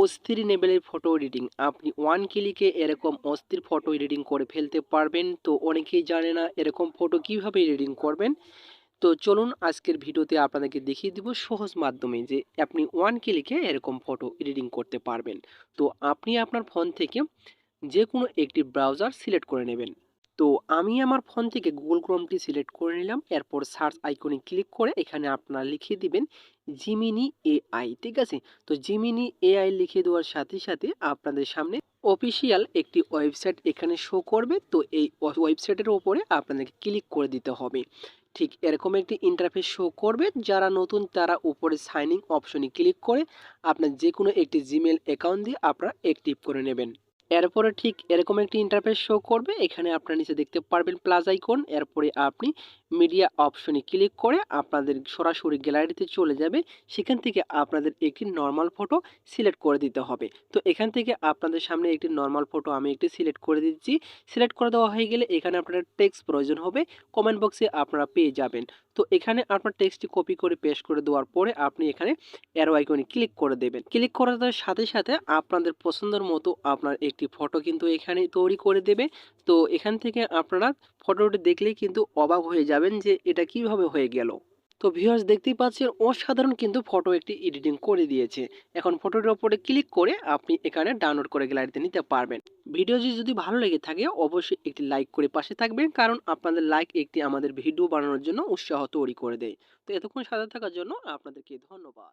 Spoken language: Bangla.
অস্থির লেভেলের ফটো এডিটিং আপনি ওয়ান ক্লিকে এরকম অস্থির ফটো এডিটিং করে ফেলতে পারবেন। তো অনেকেই জানে না এরকম ফটো কীভাবে এডিটিং করবেন। তো চলুন আজকের ভিডিওতে আপনাদেরকে দেখিয়ে দিব সহজ মাধ্যমে যে আপনি ওয়ান ক্লিকে এরকম ফটো এডিটিং করতে পারবেন। তো আপনি আপনার ফোন থেকে যে কোনো একটি ব্রাউজার সিলেক্ট করে নেবেন। তো আমি আমার ফোন থেকে গুগল ক্রোমটি সিলেক্ট করে নিলাম, এরপর সার্চ আইকনে ক্লিক করে এখানে আপনারা লিখে দিবেন জিমিনি এআই ঠিক আছে? তো জিমিনি এআই লিখে দেওয়ার সাথে সাথে আপনাদের সামনে অফিসিয়াল একটি ওয়েবসাইট এখানে শো করবে, তো এই ওয়েবসাইটের ওপরে আপনাদেরকে ক্লিক করে দিতে হবে। ঠিক এরকম একটি ইন্টারফেস শো করবে, যারা নতুন তারা উপরে সাইনিং অপশনে ক্লিক করে আপনার যে কোনো একটি জিমেল অ্যাকাউন্ট দিয়ে আপনারা অ্যাক্টিভ করে নেবেন। এরপরে ঠিক এরকম একটি ইন্টারফেস শো করবে। এখানে আপনারা নিচে দেখতে পারবেন প্লাস আইকন এরপরে আপনি মিডিয়া অপশনে ক্লিক করে আপনাদের সরাসরি গ্যালারিতে চলে যাবে। সেখান থেকে আপনাদের একটি নর্মাল ফটো সিলেক্ট করে দিতে হবে। তো এখান থেকে আপনাদের সামনে একটি নর্মাল ফটো আমি একটি সিলেক্ট করে দিচ্ছি। সিলেক্ট করে দেওয়া হয়ে গেলে এখানে আপনার টেক্সট প্রয়োজন হবে। কমেন্ট বক্সে আপনারা পেয়ে যাবেন। তো এখানে আপনার টেক্সটটি কপি করে পেস্ট করে দেওয়ার পরে আপনি এখানে অ্যারো আইকনে ক্লিক করে দেবেন। ক্লিক করে দেওয়ার সাথে সাথে আপনাদের পছন্দের মতো আপনার একটি ফটো কিন্তু এখানে তৈরি করে দেবে। তো এখান থেকে আপনারা ফটোটি দেখলেই কিন্তু অবাক হয়ে যাবেন যে এটা কীভাবে হয়ে গেল। তো ভিউয়ার্স দেখতেই পাচ্ছেন অসাধারণ কিন্তু ফটো একটি এডিটিং করে দিয়েছে। এখন ফটোটির ওপরে ক্লিক করে আপনি এখানে ডাউনলোড করে গ্যালারিতে নিতে পারবেন। ভিডিওটি যদি ভালো লেগে থাকে অবশ্যই একটি লাইক করে পাশে থাকবেন, কারণ আপনাদের লাইক একটি আমাদের ভিডিও বানানোর জন্য উৎসাহ তৈরি করে দেয়। তো এতক্ষণ সাথে থাকার জন্য আপনাদেরকে ধন্যবাদ।